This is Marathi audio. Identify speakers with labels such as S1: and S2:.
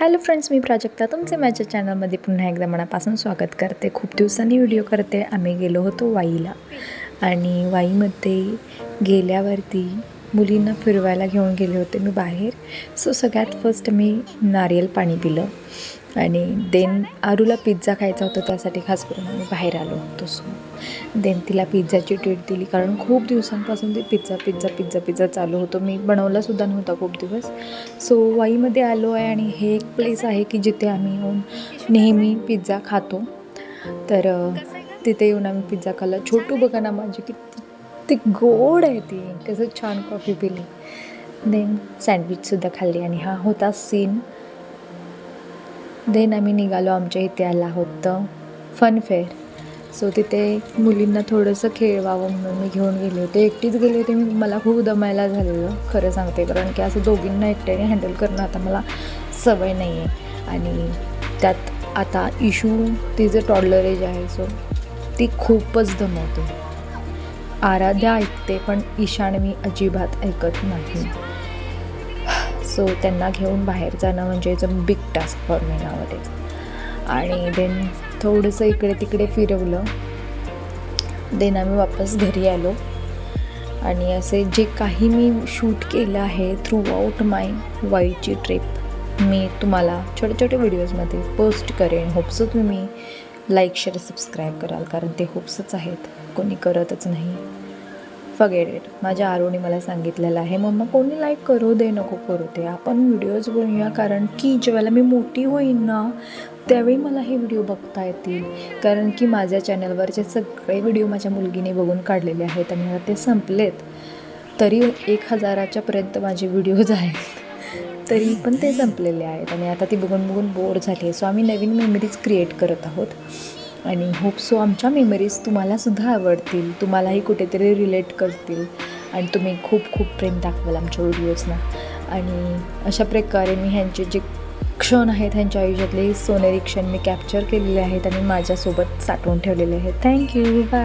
S1: हॅलो फ्रेंड्स मी प्राजक्ता. तुमचे माझ्या चॅनलमध्ये पुन्हा एकदा मनापासून स्वागत करते. खूप दिवसांनी व्हिडिओ करते. आम्ही गेलो होतो वाईला. आणि वाईमध्ये गेल्यावरती मुलींना फिरवायला घेऊन गेले होते मी बाहेर. सो सगळ्यात फर्स्ट मी नारियल पाणी पिलं. आणि देन आरूला पिझ्झा खायचा होता त्यासाठी खास करून आम्ही बाहेर आलो होतो सो देन तिला पिझ्झाची ट्रीट दिली कारण खूप दिवसांपासून ते पिझ्झा पिझ्झा पिझ्झा पिझ्झा चालू होतो. मी बनवलासुद्धा नव्हता खूप दिवस. सो वाईमध्ये आलो आहे आणि हे एक प्लेस आहे की जिथे आम्ही येऊन नेहमी पिझ्झा खातो. तर तिथे येऊन आम्ही पिझ्झा खाल्ला. छोटू बघा ना माझी किती ती गोड आहे ती. कसं छान कॉफी पिली. देन सँडविचसुद्धा खाल्ली आणि हा होता सीन देन आम्ही निघालो आमच्या इथे आला होतं. फनफेअर सो तिथे मुलींना थोडंसं खेळवावं म्हणून मी घेऊन गेले होते. एकटीच गेले होते मी. मला खूप दमायला झालेलं. खरं सांगते. कारण की असं दोघींना एकट्याने हँडल करणं आता मला सवय नाही आहे आणि त्यात आता इशू तिचं टॉडलर एज आहे सो ती खूपच दमवते. आराध्या ऐकते पण ईशान मी अजिबात ऐकत नाही. सो त्यांना घेऊन बाहेर जाणं म्हणजे it's a big task for me nowadays आणि देन थोडंसं इकडे तिकडे फिरवलं. देन आम्ही वापस घरी आलो. आणि असे जे काही मी शूट केलं आहे थ्रू आऊट माय वाईची ट्रिप मी तुम्हाला छोटे छोटे व्हिडिओजमध्ये पोस्ट करेन. होप्स तुम्ही लाईक शेअर सबस्क्राईब कराल कारण ते होप्सच आहेत. कोणी करतच नाही. फगेट इट माझ्या आरोने मला सांगितलेलं आहे मम्मा कोणी लाईक करू दे नको करू दे. आपण व्हिडिओज बनूया कारण की जेव्हा मी मोठी होईन ना त्यावेळी मला हे व्हिडिओ बघता येतील. कारण की माझ्या चॅनलवरचे सगळे व्हिडिओ माझ्या मुलगीने बघून काढलेले आहेत आणि आता ते संपलेत. तरी एक हजाराच्यापर्यंत माझे व्हिडिओज आहेत तरी पण ते संपलेले आहेत आणि आता ती बघून बघून बोर झाली आहे. सो आम्ही नवीन मेमरीज क्रिएट करत आहोत. आणि होप सो आमच्या मेमरीज तुम्हालासुद्धा आवडतील. तुम्हालाही कुठेतरी रिलेट करतील. आणि तुम्ही खूप खूप प्रेम दाखवाल आमच्या व्हिडिओजना आणि अशा प्रकारे मी ह्यांचे जे क्षण आहेत ह्यांच्या आयुष्यातले सोनेरी क्षण मी कॅप्चर केलेले आहेत आणि माझ्यासोबत साठवून ठेवलेले आहेत. Thank you bye